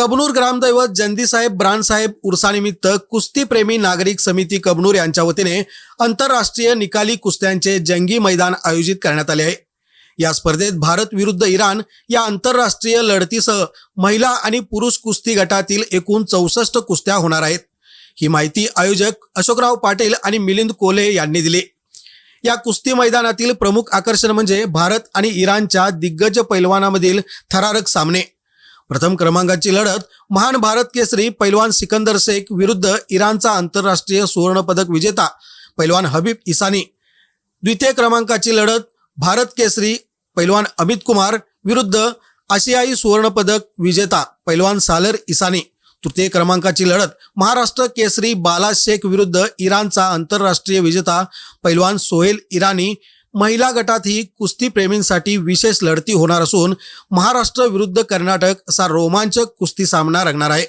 कबनूर ग्रामदैवत जंदीसाहेब ब्रांडसाहेब उर्सानिमित्त कुस्तीप्रेमी नागरिक समिती कबनूर यांच्या वतीने आंतरराष्ट्रीय निकाली कुस्त्यांचे जंगी मैदान आयोजित करण्यात आले आहे. या स्पर्धेत भारत विरुद्ध इराण या आंतरराष्ट्रीय लढतीसह महिला आणि पुरुष कुस्ती गटातील एकूण चौसष्ट कुस्त्या होणार आहेत. ही माहिती आयोजक अशोकराव पाटील आणि मिलिंद कोले यांनी दिली. या कुस्ती मैदानातील प्रमुख आकर्षण म्हणजे भारत आणि इराणच्या दिग्गज पैलवानामधील थरारक सामने. प्रथम क्रमांकाची लढत महान भारत केसरी पैलवान सिकंदर शेख विरुद्ध इराणचा आंतरराष्ट्रीय सुवर्णपदक विजेता पैलवान हबीब इसानी. द्वितीय क्रमांकाची लढत भारत केसरी पैलवान अमित कुमार विरुद्ध आशियाई सुवर्णपदक विजेता पैलवान सालर इसानी. तृतीय क्रमांकाची लढत महाराष्ट्र केसरी बाला शेख विरुद्ध इराणचा आंतरराष्ट्रीय विजेता पैलवान सोहेल इराणी महिला गटात ही कुस्ती प्रेमींसाठी विशेष लढती होणार असून महाराष्ट्र विरुद्ध कर्नाटक असा रोमांचक कुस्ती सामना रंगणार आहे.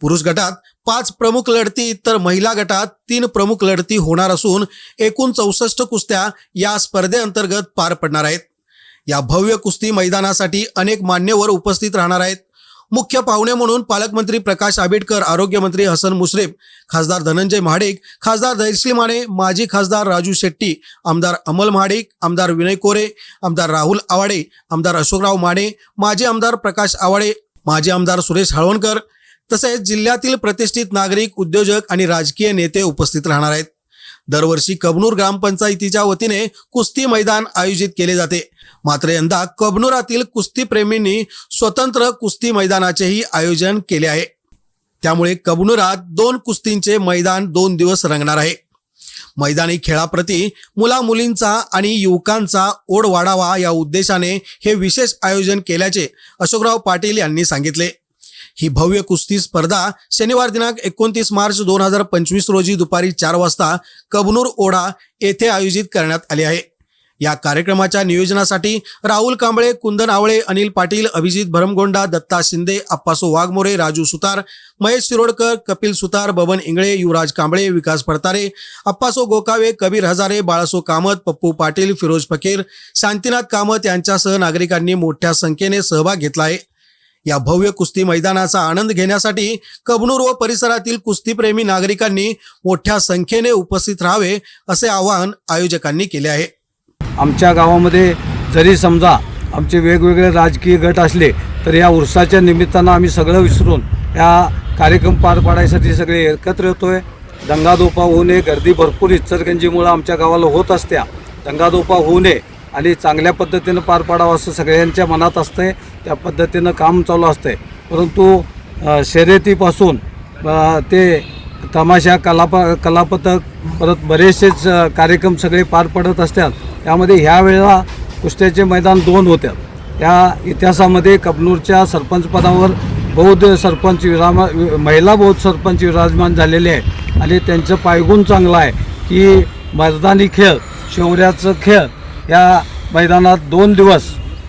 पुरुष गटात पाच प्रमुख लढती तर महिला गटात तीन प्रमुख लढती होणार असून एकूण चौसष्ट कुस्त्या या स्पर्धेअंतर्गत पार पडणार आहेत. या भव्य कुस्ती मैदानासाठी अनेक मान्यवर उपस्थित राहणार आहेत. मुख्य पाहुणे म्हणून पालकमंत्री प्रकाश आंबेडकर आरोग्यमंत्री हसन मुश्रीफ खासदार धनंजय महाडिक खासदार धैर्यशील माने माजी खासदार राजू शेट्टी आमदार अमल महाडिक आमदार विनय कोरे आमदार राहुल आवाडे आमदार अशोकराव माने माजी आमदार प्रकाश आवाडे माजी आमदार सुरेश हळवणकर तसेच जिल्ह्यातील प्रतिष्ठित नागरिक उद्योजक आणि राजकीय नेते उपस्थित राहणार आहेत. दरवर्षी कबनूर ग्रामपंचायतीच्या वतीने कुस्ती मैदान आयोजित केले जाते. मात्र यंदा कबनूरातील कुस्तीप्रेमींनी स्वतंत्र कुस्ती मैदानाचेही आयोजन केले आहे. त्यामुळे कबनूरात दोन कुस्तींचे मैदान दोन दिवस रंगणार आहे. मैदानी खेळाप्रती मुला मुलींचा आणि युवकांचा ओढ वाढावा या उद्देशाने हे विशेष आयोजन केल्याचे अशोकराव पाटील यांनी सांगितले. ही भव्य कुस्ती स्पर्धा शनिवार दिनांक एकोणतीस मार्च दोन हजार पंचवीस रोजी दुपारी चार वाजता कबनूर ओढा येथे आयोजित करण्यात आली आहे. या कार्यक्रमाच्या नियोजनासाठी राहुल कांबळे कुंदन आवळे अनिल पाटील अभिजित भरमगोंडा दत्ता शिंदे अप्पासो वाघमोरे राजू सुतार महेश शिरोडकर कपिल सुतार बबन इंगळे युवराज कांबळे विकास फडतारे अप्पासो गोकावे कबीर हजारे बाळासो कामत पप्पू पाटील फिरोज फकीर शांतीनाथ कामत यांच्यासह नागरिकांनी मोठ्या संख्येने सहभाग घेतला आहे. या भव्य कुस्ती मैदानाचा आनंद घेण्यासाठी कबनूर व परिसरातील कुस्तीप्रेमी नागरिकांनी मोठ्या संख्येने उपस्थित राहावे असे आवाहन आयोजकांनी केले आहे. आमच्या गावामध्ये जरी समजा आमचे वेगवेगळे राजकीय गट असले तर या उरसाच्या निमित्तानं आम्ही सगळं विसरून या कार्यक्रम पार पाडायसाठी सगळे एकत्र येतो आहे दंगादोपा होऊ नये गर्दी भरपूर इचरगंजीमुळं आमच्या गावाला होत असत्या. दंगादोपा होऊ नये आणि चांगल्या पद्धतीनं पार पाडावं असं सगळ्यांच्या मनात असतं आहे त्या पद्धतीनं काम चालू असतं आहे परंतु शर्यतीपासून ते तमाशा कलाप कलापथक परत बरेचसेच कार्यक्रम सगळे पार पडत असतात. त्यामध्ये ह्या वेळेला कुस्त्याचे मैदान दोन होत्या या इतिहासामध्ये कबनूरच्या सरपंचपदावर बौद्ध सरपंच विरामा महिला बौद्ध सरपंच विराजमान झालेले आहे आणि त्यांचं पायगुण चांगलं आहे की मैदानी खेळ शौर्याचं खेळ या मैदानात दोन दिवस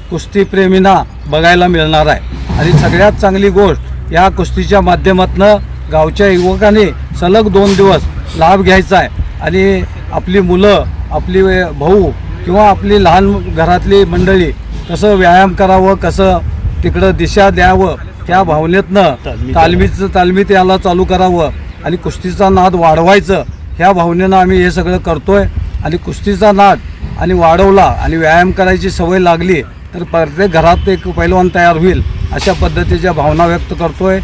कुस्तीप्रेमींना बघायला मिळणार आहे. आणि सगळ्यात चांगली गोष्ट या कुस्तीच्या माध्यमातून गावच्या युवकांनी सलग दोन दिवस लाभ घ्यायचा आहे. आणि आपली मुलं आपली भाऊ किंवा आपली लहान घरातली मंडळी कसं व्यायाम करावं कसं तिकडं दिशा द्यावं त्या भावनेतनं तालमीचं तालमीत याला चालू करावं आणि कुस्तीचा नाद वाढवायचं ह्या भावनेनं आम्ही हे सगळं करतोय. आणि कुस्तीचा नाद आणि वाढवला आणि व्यायाम करायची सवय लागली तर प्रत्येक घरात एक पैलवान तयार होईल अशा पद्धतीच्या भावना व्यक्त करतोय.